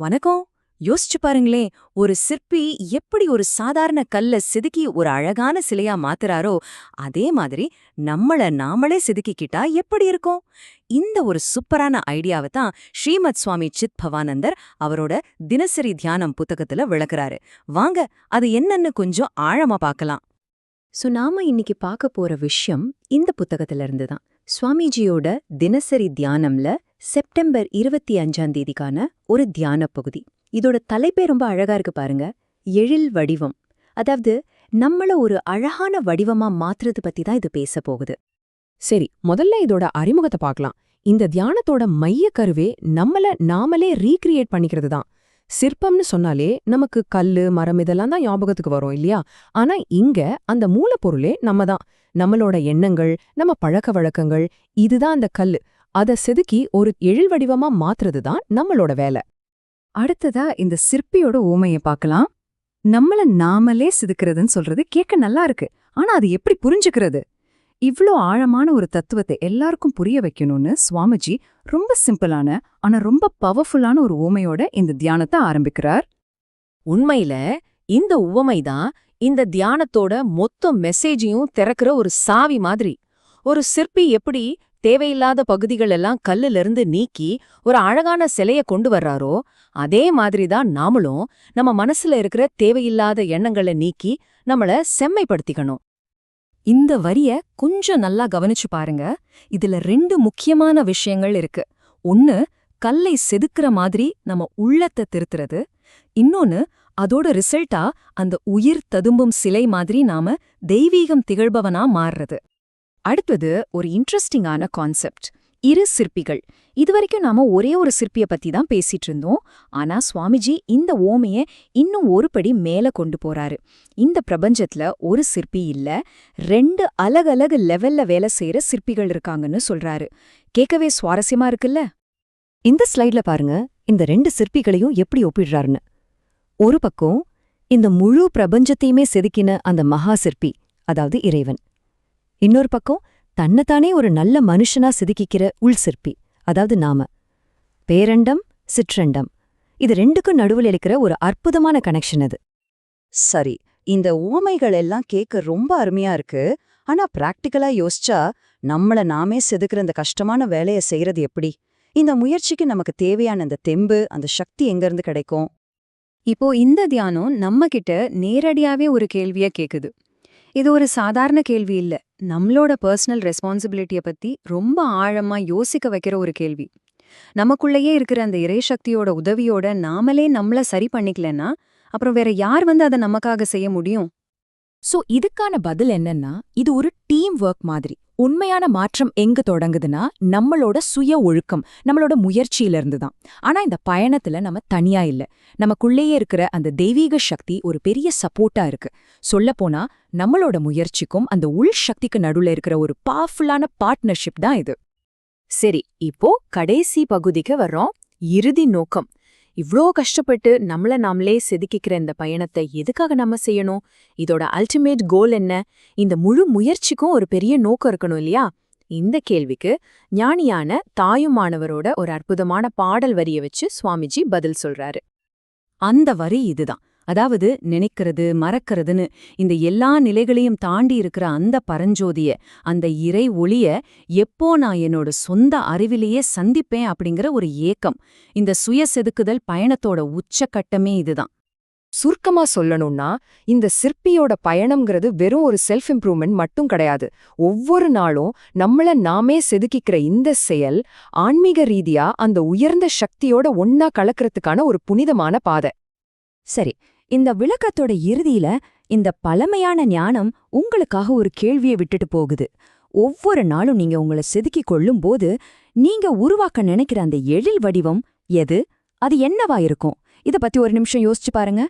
வணக்கம். யோசிச்சு பாருங்களேன் ஒரு சிற்பி எப்படி ஒரு சாதாரண கல்ல செதுக்கி ஒரு அழகான சிலையா மாத்துறாரோ அதே மாதிரி நம்மள நாமளே செதுக்கிக்கிட்டா எப்படி இருக்கும்? இந்த ஒரு சூப்பரான ஐடியாவை தான் ஸ்ரீமத் சுவாமி சித் பவானந்தர் அவரோட தினசரி தியானம் புத்தகத்துல விளக்குறாரு. வாங்க அது என்னன்னு கொஞ்சம் ஆழமா பார்க்கலாம். சோ நாம இன்னைக்கு பார்க்க போற விஷயம் இந்த புத்தகத்துல இருந்து தான். சுவாமிஜியோட தினசரி தியானம்ல செப்டம்பர் இருபத்தி அஞ்சாம் தேதிக்கான ஒரு தியான பகுதி. இதோட தலைப்பே ரொம்ப அழகா இருக்கு பாருங்க. எழில் வடிவம். அதாவது நம்மள ஒரு அழகான வடிவமா மாத்துறது பத்தி தான் இது பேச போகுது. சரி முதல்ல இதோட அறிமுகத்தை பார்க்கலாம். இந்த தியானத்தோட மைய கருவே நம்மள நாமளே ரீக்ரியேட் பண்ணிக்கிறது தான். சிற்பம்னு சொன்னாலே நமக்கு கல்லு மரம் இதெல்லாம் தான் ஞாபகத்துக்கு வரும் இல்லையா? ஆனா இங்க அந்த மூலப்பொருளே நம்ம தான். நம்மளோட எண்ணங்கள் நம்ம பழக்க வழக்கங்கள் இதுதான் அந்த கல்லு. அத செதுக்கி ஒரு எழில் வடிவமா மாத்துறது தான் நம்மளோட வேலை. அடுத்ததா இந்த சிற்பியோட ஊமையை பார்க்கலாம். நம்மள நாமளே செதுக்கிறதுன்னு சொல்றது கேட்க நல்லா இருக்கு. ஆனா அது எப்படி புரிஞ்சுக்கிறது? இவ்ளோ ஆழமான ஒரு தத்துவத்தை எல்லாருக்கும் புரிய வைக்கணும்னு சுவாமிஜி ரொம்ப சிம்பிளான ஆனா ரொம்ப பவர்ஃபுல்லான ஒரு ஊமையோட இந்த தியானத்தை ஆரம்பிக்கிறார். உண்மையில இந்த உவமை தான் இந்த தியானத்தோட மொத்த மெசேஜையும் திறக்கிற ஒரு சாவி மாதிரி. ஒரு சிற்பி எப்படி தேவையில்லாத பகுதிகள் எல்லாம் கல்லுல இருந்து நீக்கி ஒரு அழகான சிலைய கொண்டு வர்றாரோ அதே மாதிரி தான் நாமளும் நம்ம மனசுல இருக்கிற தேவையில்லாத எண்ணங்களை நீக்கி நம்மள செம்மைப்படுத்திக்கணும். இந்த வரிய கொஞ்சம் நல்லா கவனிச்சு பாருங்க. இதுல ரெண்டு முக்கியமான விஷயங்கள் இருக்கு. ஒன்னு கல்லை செதுக்குற மாதிரி நம்ம உள்ளத்தை திருத்துறது. இன்னொன்னு அதோட ரிசல்ட்டா அந்த உயிர் ததும்பும் சிலை மாதிரி நாம தெய்வீகம் திகழ்பவனா மாறுறது. அடுத்தது ஒரு இன்ட்ரெஸ்டிங்கான கான்செப்ட் இரு சிற்பிகள். இதுவரைக்கும் நாம ஒரே ஒரு சிற்பிய பத்தி தான் பேசிட்டு இருந்தோம். ஆனா சுவாமிஜி இந்த ஓமைய இன்னும் ஒரு படி மேல கொண்டு போறாரு. இந்த பிரபஞ்சத்துல ஒரு சிற்பி இல்ல ரெண்டு அலகலகு லெவல்ல வேலை செய்யற சிற்பிகள் இருக்காங்கன்னு சொல்றாரு. கேட்கவே சுவாரஸ்யமா இருக்குல்ல? இந்த ஸ்லைட்ல பாருங்க இந்த ரெண்டு சிற்பிகளையும் எப்படி ஒப்பிடுறாருன்னு. ஒரு பக்கம் இந்த முழு பிரபஞ்சத்தையுமே செதுக்கின அந்த மகா சிற்பி அதாவது இறைவன். இன்னொரு பக்கம் தன்னைத்தானே ஒரு நல்ல மனுஷனா செதுக்கிக்கிற உள் சிற்பி அதாவது நாம. பேரண்டம் சிற்றண்டம். இது ரெண்டுக்கும் நடுவில் இருக்கிற ஒரு அற்புதமான கனெக்ஷன் அது. சரி இந்த உவமைகள் எல்லாம் கேட்க ரொம்ப அருமையா இருக்கு. ஆனா பிராக்டிக்கலா யோசிச்சா நம்மள நாமே செதுக்குற இந்த கஷ்டமான வேலைய செய்யறது எப்படி? இந்த முயற்சிக்கு நமக்கு தேவையான அந்த தெம்பு அந்த சக்தி எங்கிருந்து கிடைக்கும்? இப்போ இந்த தியானம் நம்ம கிட்ட நேரடியாவே ஒரு கேள்விய கேக்குது. இது ஒரு சாதாரண கேள்வி இல்ல. நம்மளோட பர்சனல் ரெஸ்பான்சிபிலிட்டிய பத்தி ரொம்ப ஆழமா யோசிக்க வைக்கிற ஒரு கேள்வி. நமக்குள்ளேயே இருக்கிற அந்த இறைசக்தியோட உதவியோட நாமளே நம்மள சரி பண்ணிக்கலன்னா அப்புறம் வேற யார் வந்து அதை நமக்காக செய்ய முடியும்? சோ இதுக்கான பதில் என்னன்னா இது ஒரு டீம் ஒர்க் மாதிரி. உண்மையான மாற்றம் எங்க தொடங்குதுன்னா நம்மளோட சுய ஒழுக்கம் நம்மளோட முயற்சியில இருந்து தான் ஆனா இந்த பயணத்துல நம்ம தனியா இல்ல. நமக்குள்ளேயே இருக்கிற அந்த தெய்வீக சக்தி ஒரு பெரிய சப்போர்ட்டா இருக்கு. சொல்லப்போனா நம்மளோட முயற்சிக்கும் அந்த உள் சக்திக்கு நடுவுல இருக்கிற ஒரு பவர்ஃபுல்லான பார்ட்னர்ஷிப் தான் இது. சரி இப்போ கடைசி பகுதிக்கு வர்றோம். இறுதி நோக்கம். இவ்ளோ கஷ்டப்பட்டு நம்மள நாமளே செதுக்கிக்கிற இந்த பயணத்தை எதுக்காக நம்ம செய்யணும்? இதோட அல்டிமேட் கோல் என்ன? இந்த முழு முயற்சிக்கும் ஒரு பெரிய நோக்கம் இருக்கணும் இல்லையா? இந்த கேள்விக்கு ஞானியான தாயுமானவரோட ஒரு அற்புதமான பாடல் வரிய வச்சு சுவாமிஜி பதில் சொல்றாரு. அந்த வரி இதுதான். அதாவது நினைக்கிறது மறக்கிறதுன்னு இந்த எல்லா நிலைகளையும் தாண்டி இருக்கிற அந்த பரஞ்சோதிய அந்த இறை ஒளிய எப்போ நான் என்னோட சொந்த அறிவிலேயே சந்திப்பேன் அப்படிங்கிற ஒரு ஏக்கம். இந்த சுய செதுக்குதல் பயணத்தோட உச்சக்கட்டமே இதுதான். சுருக்கமா சொல்லணும்னா இந்த சிற்பியோட பயணம்ங்கிறது வெறும் ஒரு செல்ஃப் இம்ப்ரூவ்மெண்ட் மட்டும் கிடையாது. ஒவ்வொரு நாளும் நம்மள நாமே செதுக்கிக்கிற இந்த செயல் ஆன்மீக ரீதியா அந்த உயர்ந்த சக்தியோட ஒன்னா கலக்கறதுக்கான ஒரு புனிதமான பாதை. சரி இந்த விளக்கத்தோட இறுதியில இந்த பழமையான ஞானம் உங்களுக்காக ஒரு கேள்வியை விட்டுட்டு போகுது. ஒவ்வொரு நாளும் நீங்க உங்களை செதுக்கிக் கொள்ளும்போது நீங்க உருவாக்க நினைக்கிற அந்த எழில் வடிவம் எது? அது என்னவா இருக்கும்? இத பத்தி ஒரு நிமிஷம் யோசிச்சு பாருங்க.